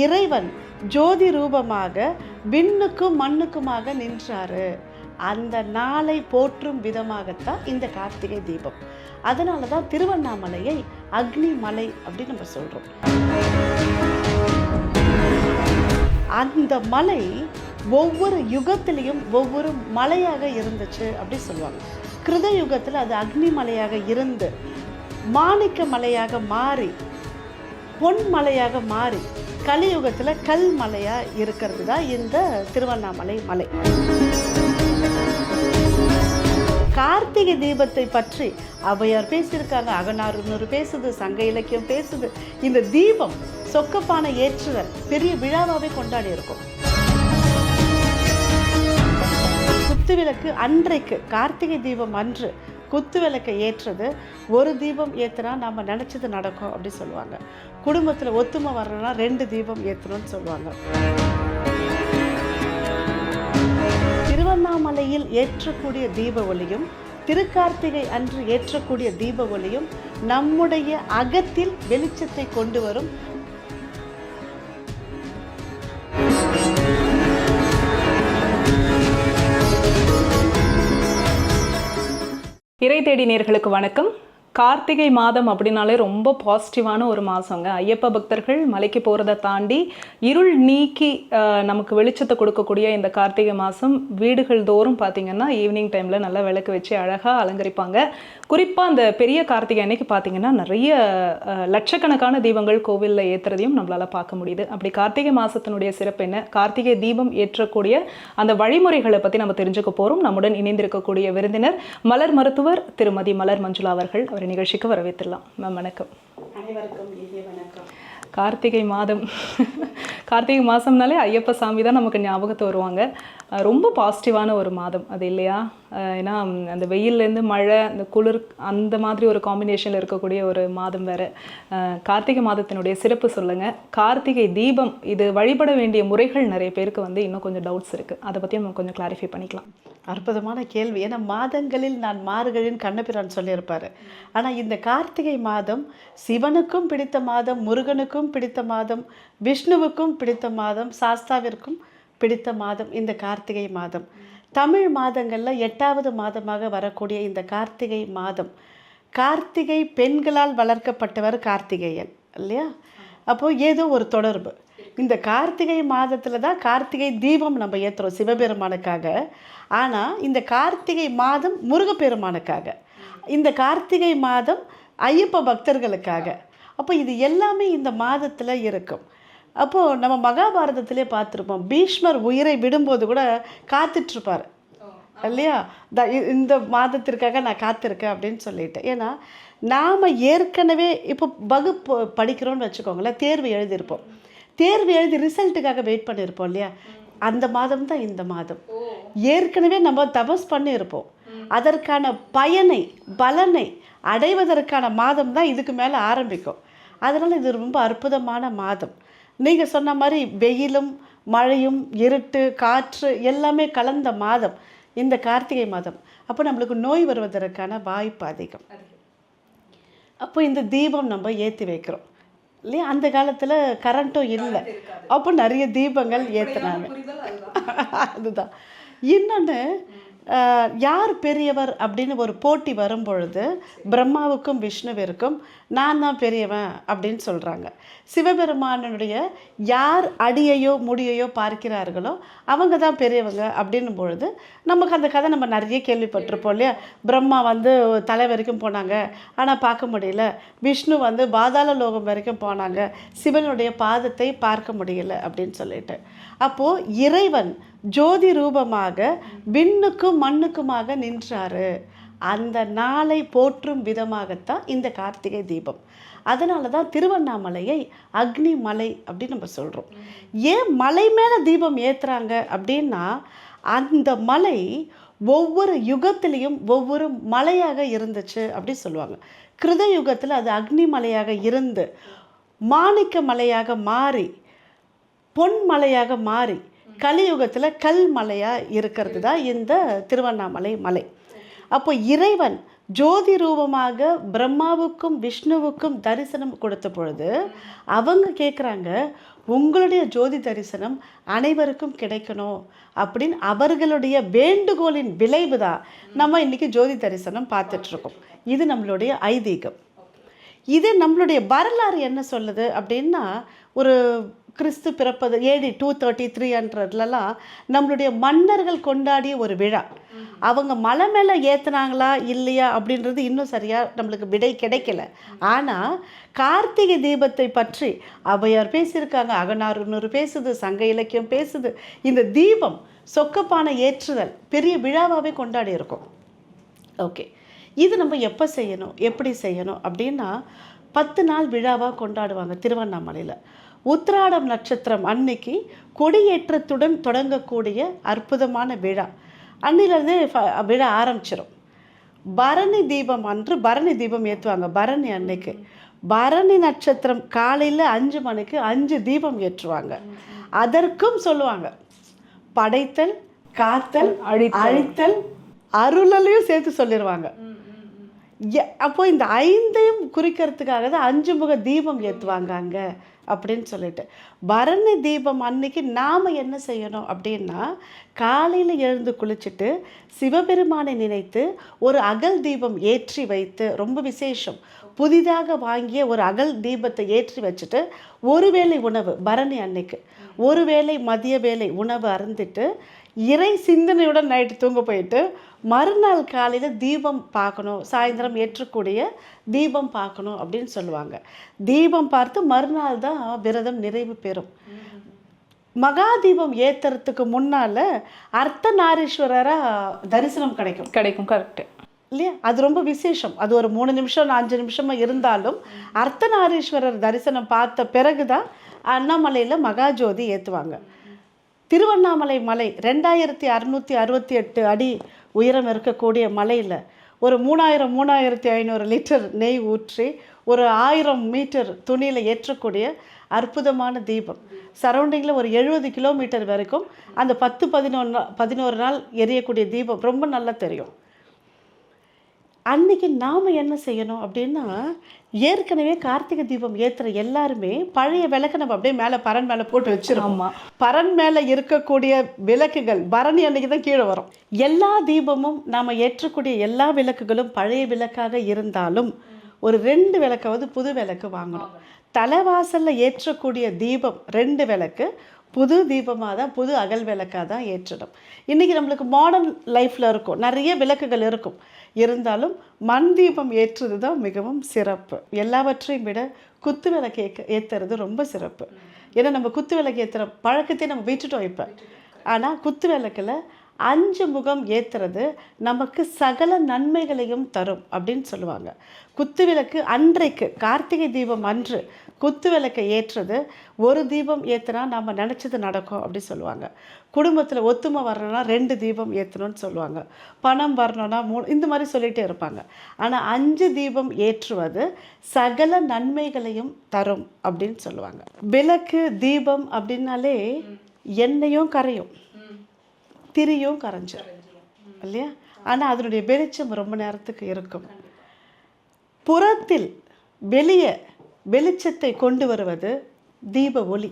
இறைவன் ஜோதி ரூபமாக விண்ணுக்கும் மண்ணுக்குமாக நின்றாரு. அந்த நாளை போற்றும் விதமாகத்தான் இந்த கார்த்திகை தீபம். அதனால தான் திருவண்ணாமலையை அக்னி மலை அப்படின்னு நம்ம சொல்கிறோம் அந்த மலை ஒவ்வொரு யுகத்திலையும் ஒவ்வொரு மலையாக இருந்துச்சு அப்படி சொல்லுவாங்க. கிருத யுகத்தில் அது அக்னி மலையாக இருந்து மாணிக்க மலையாக மாறி பொன்மலையாக மாறி கலியுகத்தில் கல் மலையாக இருக்கிறது தான் இந்த திருவண்ணாமலை மலை. கார்த்திகை தீபத்தை பற்றி அவையார் பேசியிருக்காங்க. அகநாறுநூறு பேசுது சங்க இலக்கியம் பேசுது. இந்த தீபம் சொக்கப்பான ஏற்றுதல் பெரிய விழாவாகவே கொண்டாடி இருக்கும். குத்துவிளக்கு அன்றைக்கு கார்த்திகை தீபம் அன்று குத்து விளக்கை ஏற்றுறது ஒரு தீபம் ஏற்றுனா நம்ம நினச்சது நடக்கும் அப்படின்னு சொல்லுவாங்க. குடும்பத்தில் ஒத்துமை வரணும்னா ரெண்டு தீபம் ஏற்றணும்னு சொல்லுவாங்க. திருவண்ணாமலையில் ஏற்றக்கூடிய தீப ஒளியும் திருக்கார்த்திகை அன்று ஏற்றக்கூடிய தீப ஒளியும் நம்முடைய அகத்தில் வெளிச்சத்தை கொண்டு வரும் இறை தேடி நேர்களுக்கு வணக்கம். கார்த்திகை மாதம் அப்படின்னாலே ரொம்ப பாசிட்டிவான ஒரு மாதங்க ஐயப்ப பக்தர்கள் மலைக்கு போகிறத தாண்டி இருள் நீக்கி நமக்கு வெளிச்சத்தை கொடுக்கக்கூடிய இந்த கார்த்திகை மாதம் வீடுகள் தோறும் பார்த்தீங்கன்னா ஈவினிங் டைமில் நல்லா விளக்கு வச்சு அழகாக அலங்கரிப்பாங்க. குறிப்பாக அந்த பெரிய கார்த்திகை அன்னைக்கு பார்த்தீங்கன்னா நிறைய லட்சக்கணக்கான தீபங்கள் கோவிலில் ஏற்றுறதையும் நம்மளால் பார்க்க முடியுது. அப்படி கார்த்திகை மாதத்தினுடைய சிறப்பு என்ன? கார்த்திகை தீபம் ஏற்றக்கூடிய அந்த வழிமுறைகளை பற்றி நம்ம தெரிஞ்சுக்க போகிறோம் நம்முடன் இணைந்திருக்கக்கூடிய விருந்தினர் மலர் மருத்துவர் திருமதி மலர் மஞ்சுளா அவர்கள். அவர் நிகழ்ச்சிக்கு வரவேற்றிடலாம் மேம் வணக்கம். அனைவருக்கும் வணக்கம். கார்த்திகை மாதம். கார்த்திகை மாதம்னாலே ஐயப்ப சாமி தான் நமக்கு ஞாபகத்து வருவாங்க. ரொம்ப பாசிட்டிவான ஒரு மாதம் அது இல்லையா? ஏன்னா அந்த வெயில்லேருந்து மழை அந்த குளிர் அந்த மாதிரி ஒரு காம்பினேஷனில் இருக்கக்கூடிய ஒரு மாதம் வேறு. கார்த்திகை மாதத்தினுடைய சிறப்பு சொல்லுங்கள் கார்த்திகை தீபம் இது வழிபட வேண்டிய முறைகள் நிறைய பேருக்கு வந்து இன்னும் கொஞ்சம் டவுட்ஸ் இருக்குது அதை பற்றி நம்ம கொஞ்சம் கிளாரிஃபை பண்ணிக்கலாம். அற்புதமான கேள்வி. ஏன்னா மாதங்களில் நான் மாறுகளின் கண்ணபிரான் சொல்லியிருப்பார். ஆனால் இந்த கார்த்திகை மாதம் சிவனுக்கும் பிடித்த மாதம் முருகனுக்கும் பிடித்த மாதம் விஷ்ணுவுக்கும் பிடித்த மாதம் சாஸ்தாவிற்கும் பிடித்த மாதம் இந்த கார்த்திகை மாதம். தமிழ் மாதங்களில் எட்டாவது மாதமாக வரக்கூடிய இந்த கார்த்திகை மாதம். கார்த்திகை பெண்களால் வளர்க்கப்பட்டவர் கார்த்திகேயன் இல்லையா? அப்போது ஏதோ ஒரு தொடர்பு. இந்த கார்த்திகை மாதத்தில் தான் கார்த்திகை தீபம் நம்ம ஏற்றுறோம் சிவபெருமானுக்காக. ஆனால் இந்த கார்த்திகை மாதம் முருகப்பெருமானுக்காக. இந்த கார்த்திகை மாதம் ஐயப்ப பக்தர்களுக்காக. அப்போ இது எல்லாமே இந்த மாதத்தில் இருக்கும். அப்போது நம்ம மகாபாரதத்திலே பார்த்துருப்போம். பீஷ்மர் உயிரை விடும்போது கூட காத்துட்ருப்பார். இல்லையா? த இந்த மாதத்திற்காக நான் காத்திருக்கேன் அப்படின்னு சொல்லிட்டு. ஏன்னா நாம் ஏற்கனவே இப்போ வகுப்பு படிக்கிறோம்னு வச்சுக்கோங்களேன் தேர்வு எழுதியிருப்போம். தேர்வு எழுதி ரிசல்ட்டுக்காக வெயிட் பண்ணியிருப்போம் இல்லையா? அந்த மாதம் தான் இந்த மாதம். ஏற்கனவே நம்ம தபஸ் பண்ணியிருப்போம். அதற்கான பயனை பலனை அடைவதற்கான மாதம் தான் இதுக்கு மேலே ஆரம்பிக்கும். அதனால் இது ரொம்ப அற்புதமான மாதம். நீங்கள் சொன்ன மாதிரி வெயிலும் மழையும் இருட்டு காற்று எல்லாமே கலந்த மாதம். இந்த கார்த்திகை மாதம். அப்போ நம்மளுக்கு நோய் வருவதற்கான வாய்ப்பு அதிகம். அப்போ இந்த தீபம் நம்ம ஏற்றி வைக்கிறோம். இல்லையா? அந்த காலத்தில் கரண்ட்டும் இல்லை. அப்போ நிறைய தீபங்கள் ஏற்றுனாங்க அதுதான். இன்னொன்று யார் பெரியவர் அப்படின்னு ஒரு போட்டி வரும்பொழுது பிரம்மாவுக்கும் விஷ்ணுவிற்கும் நான் தான் பெரியவன் அப்படின்னு சொல்கிறாங்க சிவபெருமானுடைய யார் அடியையோ முடியையோ பார்க்கிறார்களோ அவங்க தான் பெரியவங்க அப்படின்னும் பொழுது நமக்கு அந்த கதை நம்ம நிறைய கேள்விப்பட்டிருப்போம் இல்லையா? பிரம்மா வந்து தலை வரைக்கும் போனாங்க. ஆனால் பார்க்க முடியல. விஷ்ணு வந்து பாதாள லோகம் வரைக்கும் போனாங்க. சிவனுடைய பாதத்தை பார்க்க முடியல அப்படின்னு சொல்லிட்டு. அப்போது இறைவன் ஜோதி ரூபமாக விண்ணுக்கும் மண்ணுக்குமாக நின்றாரு. அந்த நாளை போற்றும் விதமாகத்தான் இந்த கார்த்திகை தீபம். அதனால தான் திருவண்ணாமலையை அக்னி மலை அப்படின்னு நம்ம சொல்கிறோம் ஏன் மலை மேலே தீபம் ஏற்றுறாங்க அப்படின்னா அந்த மலை ஒவ்வொரு யுகத்திலையும் ஒவ்வொரு மலையாக இருந்துச்சு அப்படி சொல்லுவாங்க. கிருத யுகத்தில் அது அக்னி மலையாக இருந்து மாணிக்க மலையாக மாறி பொன் மலையாக மாறி கலியுகத்தில் கல் மலையாக இருக்கிறது தான் இந்த திருவண்ணாமலை மலை. அப்போ இறைவன் ஜோதி ரூபமாக பிரம்மாவுக்கும் விஷ்ணுவுக்கும் தரிசனம் கொடுத்த பொழுது அவங்க கேட்குறாங்க உங்களுடைய ஜோதி தரிசனம் அனைவருக்கும் கிடைக்கணும் அப்படின்னு அவர்களுடைய வேண்டுகோளின் விளைவு தான் நம்ம இன்னைக்கு ஜோதி தரிசனம் பார்த்துட்ருக்கோம். இது நம்மளுடைய ஐதீகம். இது நம்மளுடைய வரலாறு என்ன சொல்லுது அப்படின்னா ஒரு கிறிஸ்து பிறப்பது ஏடி டூ தேர்ட்டி த்ரீ ஹண்ட்ரட்லலாம் நம்மளுடைய மன்னர்கள் கொண்டாடிய ஒரு விழா. அவங்க மலை மேலே ஏற்றுனாங்களா இல்லையா அப்படின்றது இன்னும் சரியாக நம்மளுக்கு விடை கிடைக்கல. ஆனால் கார்த்திகை தீபத்தை பற்றி ஔவையார் பேசியிருக்காங்க. அகநானூறு பேசுது சங்க இலக்கியம் பேசுது. இந்த தீபம் சொக்கப்பானை ஏற்றுதல் பெரிய விழாவாகவே கொண்டாடி இருக்கோம் ஓகே. இது நம்ம எப்போ செய்யணும் எப்படி செய்யணும் அப்படின்னா பத்து நாள் விழாவாக கொண்டாடுவாங்க திருவண்ணாமலையில். உத்திராடம் நட்சத்திரம் அன்னைக்கு கொடியேற்றத்துடன் தொடங்கக்கூடிய அற்புதமான விழா. அன்னிலேருந்தே விழா ஆரம்பிச்சிடும் பரணி தீபம் அன்று பரணி தீபம் ஏற்றுவாங்க பரணி அன்னைக்கு. பரணி நட்சத்திரம் காலையில் அஞ்சு மணிக்கு அஞ்சு தீபம் ஏற்றுவாங்க. அதற்கும் சொல்லுவாங்க படைத்தல் காத்தல் அழித்தல். அழித்தல் அருளலையும் சேர்த்து சொல்லிடுவாங்க அப்போ இந்த ஐந்தையும் குறிக்கிறதுக்காக தான் அஞ்சு முக தீபம் ஏற்றுவாங்க அங்கே அப்படின்னு சொல்லிட்டு. பரணி தீபம் அன்னைக்கு நாம் என்ன செய்யணும் அப்படின்னா காலையில் எழுந்து குளிச்சுட்டு சிவபெருமானை நினைத்து ஒரு அகல் தீபம் ஏற்றி வைத்து ரொம்ப விசேஷம். புதிதாக வாங்கிய ஒரு அகல் தீபத்தை ஏற்றி வச்சுட்டு ஒரு வேளை உணவு பரணி அன்னைக்கு. ஒரு வேளை மதிய வேளை உணவு அருந்திட்டு இறை சிந்தனையுடன் நைட்டு தூங்க போயிட்டு மறுநாள் காலையில் தீபம் பார்க்கணும் சாயந்தரம் ஏற்றக்கூடிய தீபம் பார்க்கணும் அப்படின்னு சொல்லுவாங்க. தீபம் பார்த்து மறுநாள் தான் விரதம் நிறைவு பெறும். மகா தீபம் ஏத்துறதுக்கு முன்னால் அர்த்தநாரீஸ்வரராக தரிசனம் கிடைக்கும். கிடைக்கும் கரெக்ட் இல்லையா? அது ரொம்ப விசேஷம். அது ஒரு மூணு நிமிஷம் அஞ்சு நிமிஷமா இருந்தாலும் அர்த்தநாரீஸ்வரர் தரிசனம் பார்த்த பிறகு தான் அண்ணாமலையில் மகாஜோதி ஏற்றுவாங்க திருவண்ணாமலை மலை ரெண்டாயிரத்தி அறுநூற்றி அறுபத்தி எட்டு அடி உயரம் இருக்கக்கூடிய மலையில் ஒரு மூணாயிரம் மூணாயிரத்தி ஐநூறு லிட்டர் நெய் ஊற்றி ஒரு ஆயிரம் மீட்டர் துணியில் ஏற்றக்கூடிய அற்புதமான தீபம். சரௌண்டிங்கில் ஒரு எழுபது கிலோமீட்டர் வரைக்கும் அந்த பத்து பதினொன்று பதினோரு நாள் எரியக்கூடிய தீபம் ரொம்ப நல்லா தெரியும். அன்னைக்கு நாம் என்ன செய்யணும் அப்படின்னா ஏற்கனவே கார்த்திகை தீபம் ஏற்றுற எல்லாருமே பழைய விளக்கை நம்ம அப்படியே மேலே பரன் மேலே போட்டு வச்சிருக்கோம் பரன் மேலே இருக்கக்கூடிய விளக்குகள் பரணி அன்னைக்கு தான் கீழே வரும். எல்லா தீபமும் நாம் ஏற்றக்கூடிய எல்லா விளக்குகளும் பழைய விளக்காக இருந்தாலும் ஒரு ரெண்டு விளக்காவது புது விளக்கு வாங்கணும். தலைவாசலில் ஏற்றக்கூடிய தீபம் ரெண்டு விளக்கு புது தீபமாக தான் புது அகல் விளக்காக தான் ஏற்றணும். இன்றைக்கி நம்மளுக்கு மாடர்ன் லைஃப்பில் இருக்கும். நிறைய விளக்குகள் இருக்கும். இருந்தாலும் மண் தீபம் ஏற்றுறது தான் மிகவும் சிறப்பு. எல்லாவற்றையும் விட குத்து விளக்கு ஏக்க ஏற்றுறது ரொம்ப சிறப்பு. ஏன்னா நம்ம குத்து விளக்கு ஏற்றுற பழக்கத்தை நம்ம விட்டுட்டோம் இப்போ. ஆனால் குத்து விளக்கில் அஞ்சு முகம் ஏற்றுறது நமக்கு சகல நன்மைகளையும் தரும் அப்படின்னு சொல்லுவாங்க. குத்து விளக்கு அன்றைக்கு கார்த்திகை தீபம் அன்று குத்து விளக்கை ஏற்றுறது ஒரு தீபம் ஏற்றுனா நம்ம நினச்சது நடக்கும் அப்படி சொல்லுவாங்க. குடும்பத்தில் ஒத்துமை வரணும்னா ரெண்டு தீபம் ஏற்றணும்னு சொல்லுவாங்க. பணம் வரணும்னா மூணு இந்த மாதிரி சொல்லிகிட்டே இருப்பாங்க. ஆனால் அஞ்சு தீபம் ஏற்றுவது சகல நன்மைகளையும் தரும் அப்படின்னு சொல்லுவாங்க. விளக்கு தீபம் அப்படின்னாலே எண்ணெயும் கரையும். திரியும் கரைஞ்சிரும். இல்லையா? ஆனால் அதனுடைய வெளிச்சம் ரொம்ப நேரத்துக்கு இருக்கும். புறத்தில் வெளியே வெளிச்சத்தை கொண்டு வருவது தீப ஒளி.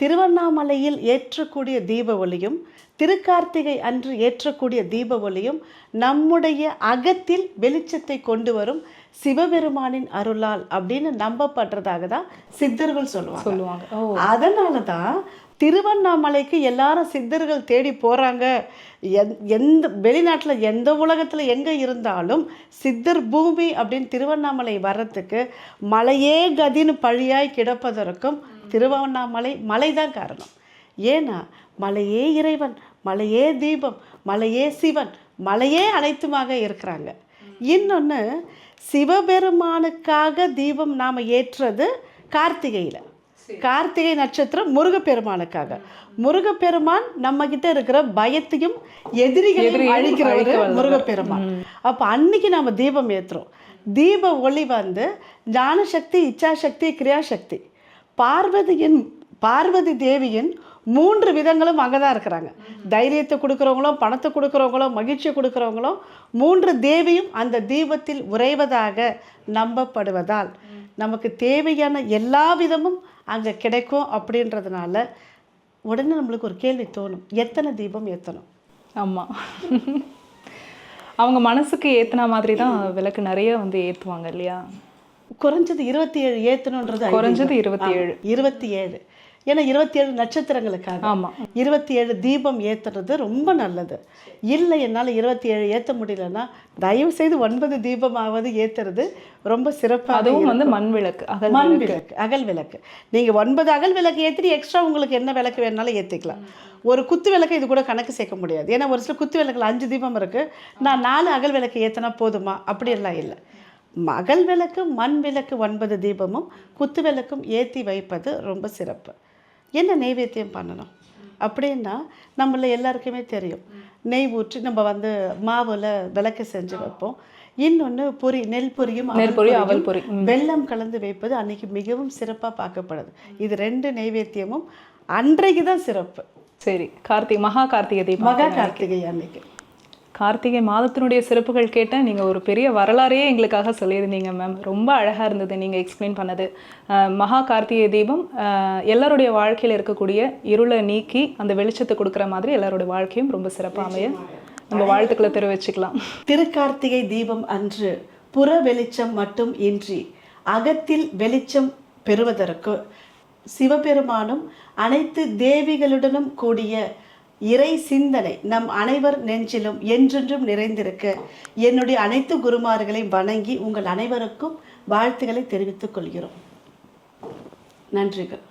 திருவண்ணாமலையில் ஏற்றக்கூடிய தீப ஒளியும் திருக்கார்த்திகை அன்று ஏற்றக்கூடிய தீப ஒளியும் நம்முடைய அகத்தில் வெளிச்சத்தை கொண்டு வரும் சிவபெருமானின் அருளால் அப்படின்னு நம்பப்படுறதாக தான் சித்தர்கள் சொல்லுவாங்க. சொல்லுவாங்க. அதனால தான் திருவண்ணாமலைக்கு எல்லாரும் சித்தர்கள் தேடி போகிறாங்க எந் எந்த வெளிநாட்டில் எந்த உலகத்தில் எங்கே இருந்தாலும் சித்தர் பூமி அப்படின்னு திருவண்ணாமலை வர்றதுக்கு மலையே கதின்னு பழியாய் கிடப்பதற்கும் திருவண்ணாமலை மலை தான் காரணம். ஏன்னா மலையே இறைவன் மலையே தீபம் மலையே சிவன் மலையே அனைத்துமாக இருக்கிறாங்க. இன்னொன்று சிவபெருமானுக்காக தீபம் நாம் ஏற்றுறது கார்த்திகையில். கார்த்திகை நட்சத்திரம் முருகப்பெருமானுக்காக. முருகப்பெருமான் நம்ம கிட்ட இருக்கிற பயத்தையும் எதிரிகளையும் அழிக்கிறவர். முருகப்பெருமான். அப்போ அன்னைக்கு நாம தீபம் ஏற்றுறோம் தீப ஒளி வந்து ஞானசக்தி இச்சாசக்தி கிரியாசக்தி. பார்வதியின் பார்வதி தேவியின் மூன்று விதங்களும் அங்கே தான் இருக்கிறாங்க. தைரியத்தை கொடுக்குறவங்களும் பணத்தை கொடுக்குறவங்களும் மகிழ்ச்சியை கொடுக்குறவங்களும் மூன்று தேவியும் அந்த தீபத்தில் உறைவதாக நம்பப்படுவதால் நமக்கு தேவையான எல்லா விதமும் அங்கே கிடைக்கும் அப்படின்றதுனால உடனே நம்மளுக்கு ஒரு கேள்வி தோணும். எத்தனை தீபம் ஏற்றணும் ஆமா. அவங்க மனசுக்கு ஏத்துன மாதிரி தான் விளக்கு நிறைய வந்து ஏத்துவாங்க இல்லையா? குறைஞ்சது இருபத்தி ஏழு ஏற்றணுன்றது குறைஞ்சது இருபத்தி ஏழு இருபத்தி ஏழு ஏன்னா இருபத்தி ஏழு நட்சத்திரங்களுக்காக. இருபத்தி ஏழு தீபம் ஏற்றுறது ரொம்ப நல்லது. இல்லை என்னால் இருபத்தி ஏழு ஏற்ற முடியலன்னா தயவு செய்து ஒன்பது தீபமாவது ஏற்றுறது ரொம்ப சிறப்பாக அதுவும் வந்து மண் விளக்கு அகல் மண் விளக்கு. அகல் விளக்கு. நீங்கள் ஒன்பது அகல் விளக்கு ஏற்றி எக்ஸ்ட்ரா உங்களுக்கு என்ன விளக்கு வேணாலும் ஏற்றிக்கலாம் ஒரு குத்து விளக்கு இது கூட கணக்கு சேர்க்க முடியாது. ஏன்னா ஒரு சில குத்து விளக்குல அஞ்சு தீபம் இருக்குது நான் நாலு அகல் விளக்கு ஏற்றினா போதுமா? அப்படியெல்லாம் இல்லை. அகல் விளக்கு மண் விளக்கு ஒன்பது தீபமும் குத்து விளக்கும் ஏற்றி வைப்பது ரொம்ப சிறப்பு. என்ன நெய்வேத்தியம் பண்ணணும்? அப்படின்னா நம்மள எல்லாருக்குமே தெரியும். நெய் ஊற்றி நம்ம வந்து மாவில் விளக்கு செஞ்சு வைப்போம். இன்னொன்று பொரி நெல் பொரியும் அவல் பொரி, பொரியும். அவல் பொரி. ம். வெல்லம் கலந்து வைப்பது அன்னைக்கு மிகவும் சிறப்பாக பார்க்கப்படுது. இது ரெண்டு நெய்வேத்தியமும் அன்றைக்கு தான் சிறப்பு. சரி கார்த்திகை மகா கார்த்திகை மகா கார்த்திகை அன்னைக்கு. கார்த்திகை மாதத்தினுடைய சிறப்புகள் கேட்டேன் நீங்கள் ஒரு பெரிய வரலாறையே எங்களுக்காக சொல்லியிருந்தீங்க மேம் ரொம்ப அழகாக இருந்தது நீங்கள் எக்ஸ்பிளைன் பண்ணது. மகா கார்த்திகை தீபம் எல்லாருடைய வாழ்க்கையில் இருக்கக்கூடிய இருளை நீக்கி அந்த வெளிச்சத்தை கொடுக்குற மாதிரி எல்லாருடைய வாழ்க்கையும் ரொம்ப சிறப்பாக அமைய நம்ம வாழ்த்துக்களை தெரிவிச்சுக்கலாம். திருக்கார்த்திகை தீபம் அன்று புற வெளிச்சம் மட்டும் இன்றி அகத்தில் வெளிச்சம் பெறுவதற்கு சிவபெருமானும் அனைத்து தேவிகளுடனும் கூடிய இறை சிந்தனை நம் அனைவர் நெஞ்சிலும் என்றென்றும் நிறைந்திருக்க என்னுடைய அனைத்து குருமார்களையும் வணங்கி உங்கள் அனைவருக்கும் வாழ்த்துக்களை தெரிவித்துக் கொள்கிறோம். நன்றிகள்.